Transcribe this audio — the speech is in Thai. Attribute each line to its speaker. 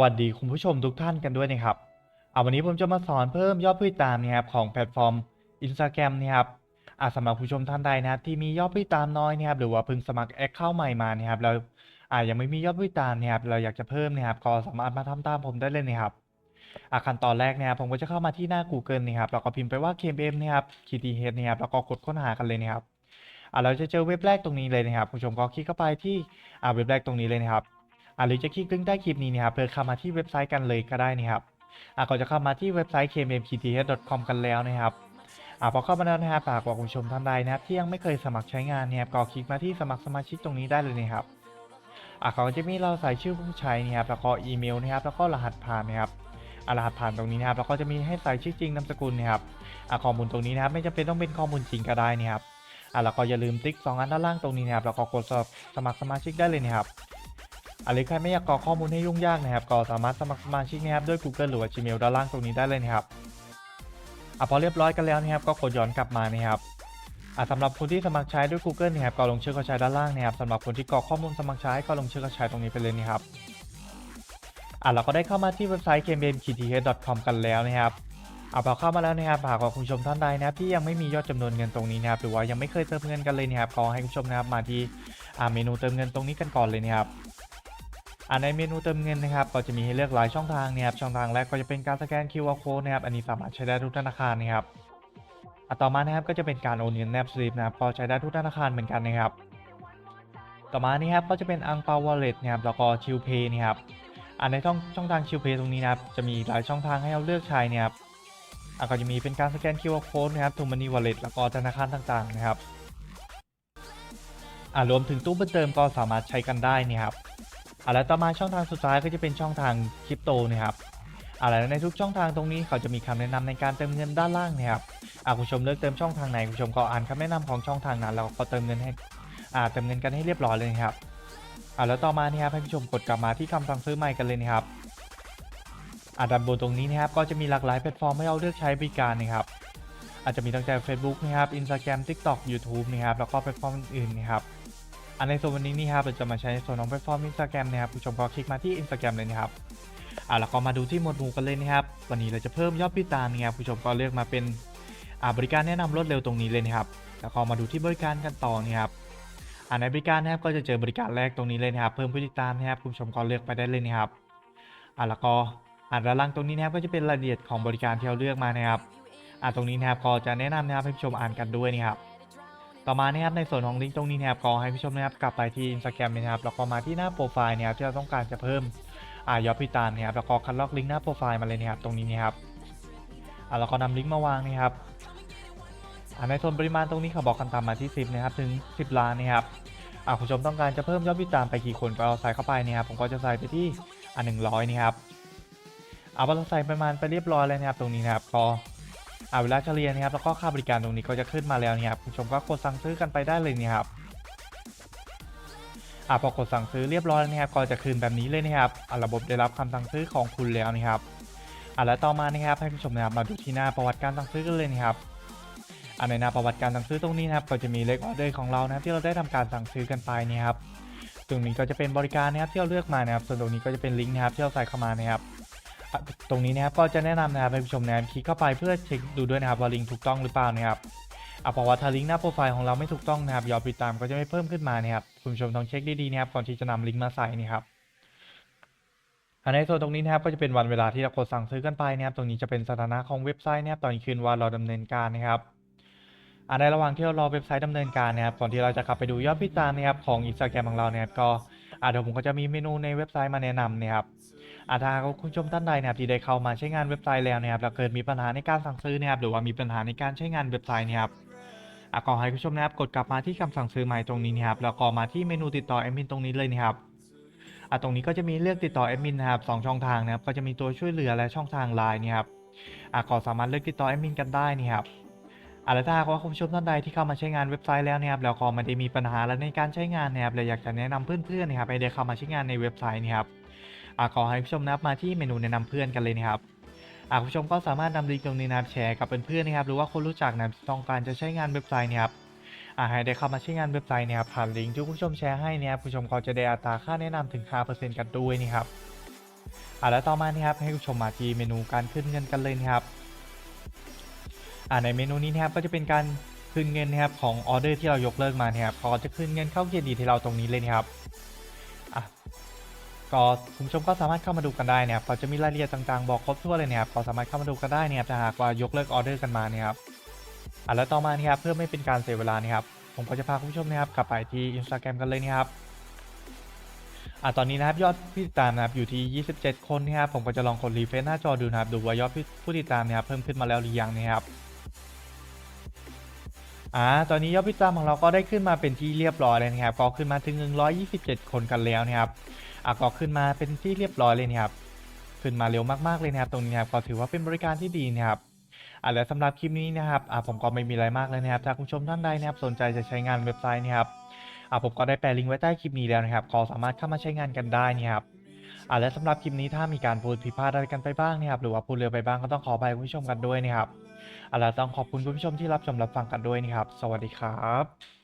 Speaker 1: วัสดีคุณผู้ชมทุกท่านกันด้วยนะครับเอาวันนี้ผมจะมาสอนเพิ่มยอดผู้ติดตามนะครับของแพลตฟอร์ม Instagram นะครับอาสำหรับผู้ชมท่านใดนะที่มียอดผู้ติดตามน้อยนะครับหรือว่าเพิ่งสมัครแอคเคาท์ใหม่มานะครับแล้วอ่ายังไม่มียอดผู้ติดตามนะครับเราอยากจะเพิ่มนะครับก็สามารถมาทำตามผมได้เลยนะครับอาขั้นตอนแรกนะครับผมก็จะเข้ามาที่หน้า Google นะครับแล้วก็พิมพ์ไปว่า KMM นะครับ KTH นะครับแล้วก็กดค้นหากันเลยนะครับอ่าเราจะเจอเว็บแรกตรงนี้เลยนะครับคุณผู้ชมก็คลิกเข้าไปที่อ่าเว็บแรกตรงนี้เลยนะครับ อ่าหรือจะคลิกลิงก์ใต้คลิปนี้นะครับเพื่อเข้ามาที่เว็บไซต์กันเลยก็ได้นะครับอ่าก่อนจะเข้ามาที่เว็บไซต์ kmmkth.com กันแล้วนะครับอ่าพอเข้ามาแล้วนะครับฝากบอกคุณผู้ชมท่านใดนะครับที่ยังไม่เคยสมัครใช้งานนะครับก็คลิกมาที่สมัครสมาชิกตรงนี้ได้เลยนะครับอ่าเขาก็จะมีเราใส่ชื่อผู้ใช้นะครับแล้วก็อีเมลนะครับแล้วก็รหัสผ่านนะครับอ่ารหัสผ่านตรงนี้นะครับแล้วก็จะมีให้ใส่ชื่อจริงนามสกุลนะครับอ่าข้อมูลตรงนี้นะครับไม่จำเป็นต้องเป็นข้อมูลจริงก็ได้นะครับอ่าแล้วก็อย่าลืมติ๊กสองอันด้านล่างตรงนี้นะครับแล้วก็กดสมัครสมาชิกได้เลยนะครับ หรือใครไม่อยากกรอกข้อมูลให้ยุ่งยากนะครับก็สามารถสมัครสมาชิกนะครับด้วย Google หรือว่า Gmail ด้านล่างตรงนี้ได้เลยนะครับอะพอเรียบร้อยกันแล้วนะครับก็กดย้อนกลับมานะครับอะสำหรับคนที่สมัครใช้ด้วย Google นะครับก็ลงชื่อเข้าใช้ด้านล่างนะครับสำหรับคนที่กรอกข้อมูลสมัครใช้ก็ลงชื่อเข้าใช้ตรงนี้ไปเลยนะครับอะเราก็ได้เข้ามาที่เว็บไซต์ kmkth.com กันแล้วนะครับอะพอเข้ามาแล้วนะครับหากว่าคุณผู้ชมท่านใดนะครับที่ยังไม่มียอดจำนวนเงินตรงนี้นะครับหรือว่ายังไม่เคยเติมเงินกันเลยนะครับขอให้คุณผู้ชมนะครับมาที่อ่าเมนูเติมเงินตรงนี้กันก่อนเลยนะครับ อ่าในเมนูเติมเงินนะครับก็จะมีให้เลือกหลายช่องทางนะครับช่องทางแรกก็จะเป็นการสแกน QR code นะครับอันนี้สามารถใช้ได้ทุกธนาคารนะครับอะต่อมานะครับก็จะเป็นการโอนเงินแนบสลิปนะครับก็ใช้ได้ทุกธนาคารเหมือนกันนะครับ ต่อมานี่ครับก็จะเป็นอังเปาวอลเล็ตนะครับแล้วก็ชิลเพย์นะครับอ่าในช่องช่องทางชิลเพย์ตรงนี้นะครับจะมีหลายช่องทางให้เราเลือกใช้นะครับอะก็จะมีเป็นการสแกน QR code นะครับทูมันนี่วอลเล็ตแล้วก็ธนาคารต่างๆนะครับอ่ารวมถึงตู้เติมก็สามารถใช้กันได้นะครับ อะแล้วต่อมาช่องทางสุดท้ายก็จะเป็นช่องทางคริปโตนะครับอะแล้วในทุกช่องทางตรงนี้เขาจะมีคำแนะนำในการเติมเงินด้านล่างนะครับอะคุณผู้ชมเลือกเติมช่องทางไหนคุณผู้ชมก็อ่านคำแนะนำของช่องทางนั้นแล้วก็เติมเงินให้อ่าเติมเงินกันให้เรียบร้อยเลยครับอะแล้วต่อมานี่ครับให้ผู้ชมกดกลับมาที่คำสั่งซื้อใหม่กันเลยนะครับอะด้านบนตรงนี้นะครับก็จะมีหลากหลายแพลตฟอร์มให้เราเลือกใช้บริการนะครับอาจจะมีตั้งแต่ Facebook นะครับ Instagram TikTok YouTube นะครับแล้วก็แพลตฟอร์มอื่นๆนะครับ อันในส่วนวันนี้นี่ครับเราจะมาใช้ในส่วนของแพลตฟอร์ม Instagram นะครับผู้ชมก็คลิกมาที่ Instagram เลยนะครับอ่าแล้วก็มาดูที่หมวดหมู่กันเลยนะครับวันนี้เราจะเพิ่มยอดผู้ติดตามนะครับผู้ชมก็เลือกมาเป็นอ่าบริการแนะนำรวดเร็วตรงนี้เลยนะครับแล้วก็มาดูที่บริการกันต่อนะครับอ่าในบริการนะครับก็จะเจอบริการแรกตรงนี้เลยนะครับเพิ่มผู้ติดตามนะครับผู้ชมก็เลือกไปได้เลยนะครับอ่าแล้วก็อ่าด้านล่างตรงนี้นะครับก็จะเป็นรายละเอียดของบริการที่เราเลือกมานะครับอ่าตรงนี้นะครับก็จะแนะนำนะครับให้ผู้ชมอ่านกันด้วยนะครับ ต่อมานะครับในส่วนของลิงก์ตรงนี้นะครับก็ให้ผู้ชมนะครับกลับไปที่ Instagram นะครับแล้วก็มาที่หน้าโปรไฟล์นะครับที่เราต้องการจะเพิ่มอ่ายอดผู้ติตามนะครับแล้วก็คัดลอกลิงก์หน้าโปรไฟล์มาเลยนะครับตรงนี้นะครับอ่าแล้วก็นำลิงก์มาวางนะครับอ่าในส่วนปริมาณตรงนี้เขาบอกกันตามมาที่ 10นะครับถึง 10 ล้านนะครับอ่าคุณผู้ชมต้องการจะเพิ่มยอดผู้ติตามไปกี่คนก็เอาใส่เข้าไปนะครับผมก็จะใส่ไปที่อ่า100 นะครับเอาพอเราใส่ประมาณไปเรียบร้อยแล้วนะครับตรงนี้นะครับก็ อ่าเวลาเฉลี่ยนะครับแล้วก็ค่าบริการตรงนี้ก็จะขึ้นมาแล้วนะครับคุณผู้ชมก็กดสั่งซื้อกันไปได้เลยนะครับอ่าพอกดสั่งซื้อเรียบร้อยแล้วนะครับก็จะคืนแบบนี้เลยนะครับอ่าระบบได้รับคำสั่งซื้อของคุณแล้วนะครับอ่าแล้วต่อมานะครับให้ผู้ชมนะครับมาดูที่หน้าประวัติการสั่งซื้อกันเลยนะครับอ่าในหน้าประวัติการสั่งซื้อตรงนี้นะครับก็จะมีเลขออเดอร์ของเรานะครับที่เราได้ทำการสั่งซื้อกันไปนะครับตรงนี้ก็จะเป็นบริการนะครับที่เราเลือกมานะครับส่วนตรงนี้ก็จะเป็นลิงก์นะครับที่เราใส่เข้ามานะครับ ตรงนี้นะครับก็จะแนะนำนะครับให้ผู้ชมนะครับคลิกเข้าไปเพื่อเช็คดูด้วยนะครับว่าลิงก์ถูกต้องหรือเปล่านะครับอะเพราะว่าถ้าลิงก์หน้าโปรไฟล์ของเราไม่ถูกต้องนะครับยอดติดตามก็จะไม่เพิ่มขึ้นมานะครับคุณผู้ชมต้องเช็คดีๆนะครับก่อนที่จะนำลิงก์มาใส่นะครับอันในส่วนตรงนี้นะครับก็จะเป็นวันเวลาที่เรากดสั่งซื้อกันไปนะครับตรงนี้จะเป็นสถานะของเว็บไซต์นะครับตอนนี้คืนว่าเราดำเนินการนะครับอันในระหว่างที่เรารอเว็บไซต์ดำเนินการนะครับก่อนที่เราจะกลับไปดูยอดติดตามนะครับของอินสตาแกรมของเราเนี่ยก็ อะเดี๋ยวผมก็จะมีเมนูในเว็บไซต์มาแนะนำนะครับอาถ้าคุณผู้ชมท่านใดนะครับที่ได้เข้ามาใช้งานเว็บไซต์แล้วนะครับแล้วเกิดมีปัญหาในการสั่งซื้อนะครับหรือว่ามีปัญหาในการใช้งานเว็บไซต์นะครับอะขอให้คุณผู้ชมนะครับกดกลับมาที่คำสั่งซื้อใหม่ตรงนี้นะครับแล้วก็มาที่เมนูติดต่อแอดมินตรงนี้เลยนะครับอะตรงนี้ก็จะมีเลือกติดต่อแอดมินนะครับสองช่องทางนะครับก็จะมีตัวช่วยเหลือและช่องทางไลน์นะครับอะก็สามารถเลือกติดต่อแอดมินกันได้นี่ครับ อะแล้วถ้าหากว่าคุณผู้ชมท่านใดที่เข้ามาใช้งานเว็บไซต์แล้วนะครับแล้วก็ไม่ได้มีปัญหาแล้วในการใช้งานนะครับเลยอยากจะแนะนำเพื่อนๆนะครับให้ได้เข้ามาใช้งานในเว็บไซต์นะครับอขอให้ผู้ชมนะครับมาที่เมนูแนะนำเพื่อนกันเลยนะครับคุณผู้ชมก็สามารถนำลิงก์ตรงนี้นะครับแชร์กับเพื่อนๆนะครับหรือว่าคนรู้จักนะครับที่ต้องการจะใช้งานเว็บไซต์นะครับให้ได้เข้ามาใช้งานเว็บไซต์นะครับผ่านลิงก์ที่คุณผู้ชมแชร์ให้นะครับคุณผู้ชมก็จะได้อัตราค่าแนะนำถึง 5%กันด้วยนี่ครับอ่าแล้วต่อมานะครับให้ผู้ชมมาที่เมนูการขึ้นเงินกันเลยนะครับ อ่าในเมนูนี้นะครับก็จะเป็นการขึ้นเงินนะครับของออเดอร์ที่เรายกเลิกมานะครับก็จะขึ้นเงินเข้าเครดิตให้เราตรงนี้เลยนะครับอะก็คุณผู้ชมก็สามารถเข้ามาดูกันได้นะครับก็จะมีรายละเอียดต่างๆบอกครบถ้วนเลยนะครับก็สามารถเข้ามาดูกันได้นะครับถ้าหากว่ายกเลิกออเดอร์กันมานะครับอะแล้วต่อมานะครับเพื่อไม่เป็นการเสียเวลานะครับผมก็จะพาคุณผู้ชมนะครับกลับไปที่ Instagram กันเลยนะครับอะตอนนี้นะครับยอดผู้ติดตามนะครับอยู่ที่ 27 คนนะครับผมก็จะลองกดรีเฟรชหน้าจอดูนะครับดูว่ายอดผู้ติดตามนะครับเพิ่มขึ้นมาแล้วหรือยังนะครับ อ่าตอนนี้ยอดผู้ติดตามของเราก็ได้ขึ้นมาเป็นที่เรียบร้อยเลยนะครับก็ขึ้นมาถึง 127 คนกันแล้วนะครับอะก็ขึ้นมาเป็นที่เรียบร้อยเลยนะครับขึ้นมาเร็วมากๆเลยนะครับตรงนี้นะครับก็ถือว่าเป็นบริการที่ดีนะครับอะและสำหรับคลิปนี้นะครับอะผมก็ไม่มีอะไรมากเลยนะครับถ้าคุณผู้ชมท่านใดนะครับสนใจจะใช้งานเว็บไซต์นะครับอ่าผมก็ได้แปะลิงก์ไว้ใต้คลิปนี้แล้วนะครับก็สามารถเข้ามาใช้งานกันได้นะครับอ่าและสำหรับคลิปนี้ถ้ามีการพูดผิดพลาดอะไรกันไปบ้างนะครับหรือว่าพูดเร็วไปบ้างก็ต้องขออภัยคุณผู้ชมกันด้วยนะครับ อาล่ะต้องขอบคุณคุณผู้ชมที่รับชมรับฟังกันด้วยนะครับ สวัสดีครับ